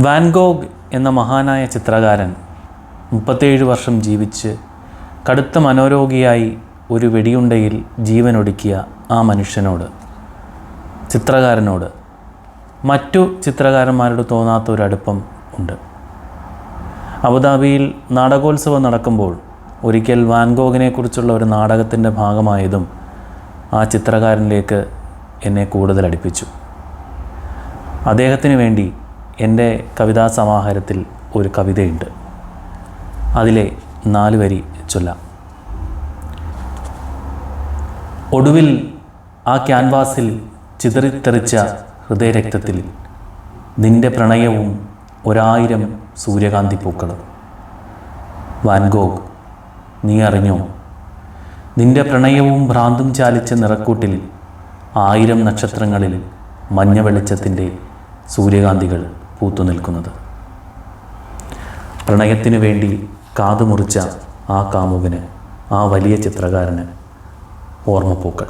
Van Gogh എന്ന മഹാനായ ചിത്രകാരൻ മുപ്പത്തേഴ് വർഷം ജീവിച്ച് കടുത്ത മനോരോഗിയായി ഒരു വെടിയുണ്ടയിൽ ജീവനൊടുക്കിയ ആ മനുഷ്യനോട് ചിത്രകാരനോട് മറ്റു ചിത്രകാരന്മാരോട് തോന്നാത്ത ഒരു അടുപ്പം ഉണ്ട്. അബുദാബിയിൽ നാടകോത്സവം നടക്കുമ്പോൾ ഒരിക്കൽ വാൻഗോഗിനെക്കുറിച്ചുള്ള ഒരു നാടകത്തിന്റെ ഭാഗമായതും ആ ചിത്രകാരനിലേക്ക് എന്നെ കൂടുതൽ അടുപ്പിച്ചു. അദ്ദേഹത്തിന് വേണ്ടി എന്റെ കവിതാ സമാഹാരത്തിൽ ഒരു കവിതയുണ്ട്. അതിലെ നാല് വരി ചൊല്ലാം. ഒടുവിൽ ആ ക്യാൻവാസിൽ ചിതറിത്തെറിച്ച ഹൃദയരക്തത്തിൽ നിന്റെ പ്രണയവും ഒരായിരം സൂര്യകാന്തി പൂക്കളും. വാൻഗോഗ് നീ അറിഞ്ഞോ? നിന്റെ പ്രണയവും ഭ്രാന്തും ചാലിച്ച നിറക്കൂട്ടിൽ ആയിരം നക്ഷത്രങ്ങളിൽ മഞ്ഞ വെളിച്ചത്തിന്റെ സൂര്യകാന്തികൾ പൂത്തു നിൽക്കുന്നത് പ്രണയത്തിനു വേണ്ടി കാതുമുറിച്ച ആ കാമുകന് ആ വലിയ ചിത്രകാരന് ഓർമ്മപ്പൂക്കൾ.